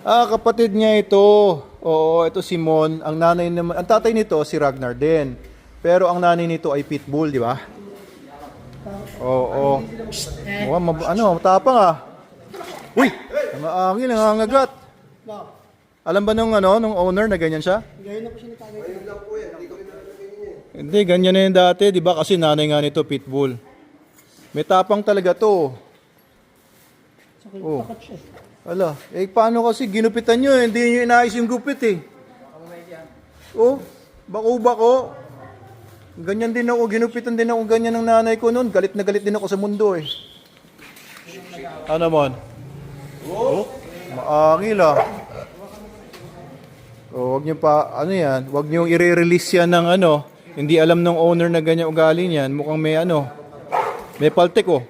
Ah, kapatid niya ito. Oo, ito si Mon. Ang nanay naman, ang tatay nito si Ragnar din. Pero ang nanay nito ay Pitbull, di ba? Oo. Oo, mab- ano, matapang ah. Uy! Ang nangangagat. Alam ba nung ano, nung owner na ganyan siya? Ngayon na po siya natagay. Hindi, ganyan na yun dati, di ba? Kasi nanay nga nito, Pitbull. May tapang talaga to. Oh. Ala, eh paano kasi ginupitan nyo eh? Hindi nyo inayos yung gupit eh. Oh, bako-bako. Ganyan din ako, ginupitan din ako ganyan ng nanay ko noon. Galit na galit din ako sa mundo eh. Ano mon? Oh, maangil ah. Oh, wag niyo pa, ano yan, wag niyo i-release yan ng ano, hindi alam ng owner na ganyan ugali niyan. Mukhang may ano, may paltek oh.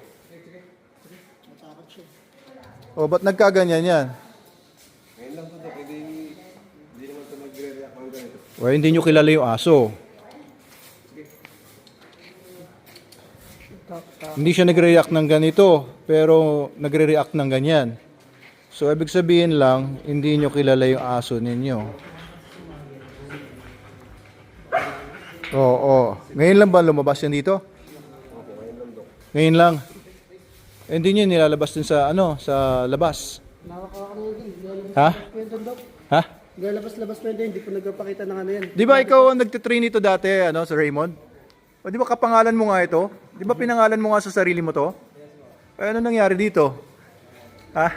Oh, ba't nagkaganyan yan? O, hindi nyo kilala yung aso. Hindi siya nagre-react ng ganito, pero nagre-react ng ganyan. So, ibig sabihin lang, hindi nyo kilala yung aso ninyo. Oo, oo. Ngayon lang ba lumabas yan dito? Ngayon lang. Eh, Hindi nyo nilalabas din sa, ano, sa labas. Nakakawa kami yun. Ha? Ha? Lalabas-labas pa yun. Hindi po nagpapakita ng ano yan. Di ba ikaw ang nagtitrain nito dati, ano, sa Raymond? O di ba kapangalan mo nga ito? Di ba pinangalan mo nga sa sarili mo to? Eh, ano nangyari dito? Ha?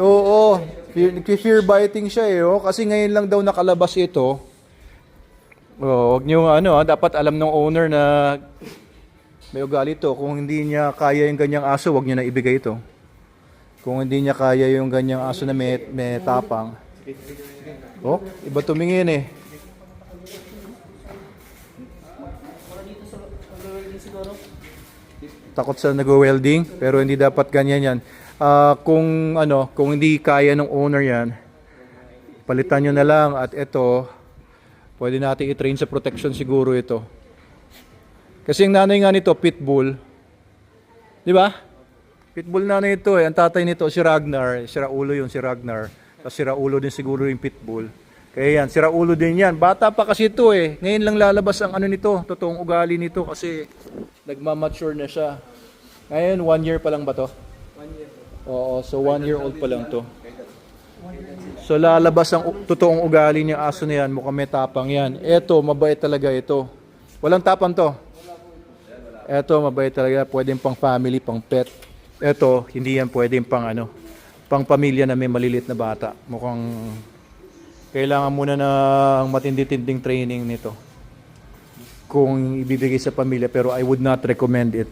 Oo, fear, nag-fear biting siya eh, oh, kasi ngayon lang daw nakalabas ito. Oh, wag niyo ano, ah, dapat alam ng owner na may ugali to. Kung hindi niya kaya yung ganyang aso, wag niyo na ibigay ito. Kung hindi niya kaya yung ganyang aso na may, may tapang. Oh, iba tumingin eh. Takot sa nag-welding, pero hindi dapat ganyan yan. Ah, kung ano, kung hindi kaya ng owner yan, palitan nyo na lang at ito, pwede natin i-train sa protection siguro ito. Kasi yung nanay nga nito, pitbull. Di ba? Pitbull nanay ito eh. Ang tatay nito, si Ragnar. Si Raulo yung si Ragnar. Tapos si Raulo din siguro yung pitbull. Kaya yan, si Raulo din yan. Bata pa kasi ito eh. Ngayon lang lalabas ang ano nito, totoong ugali nito kasi nagmamature na siya. Ngayon, one year pa lang ba to? One year. Oo, so one year old pa lang to. So lalabas ang totoong ugali ng aso na yan, mukhang may tapang yan. Eto, mabait talaga ito. Walang tapang to. Eto, mabait talaga. Pwedeng pang family, pang pet. Eto, hindi yan pwedeng pang ano, pang pamilya na may malilit na bata. Mukhang kailangan muna ng matindi-tinding training nito. Kung ibibigay sa pamilya, pero I would not recommend it.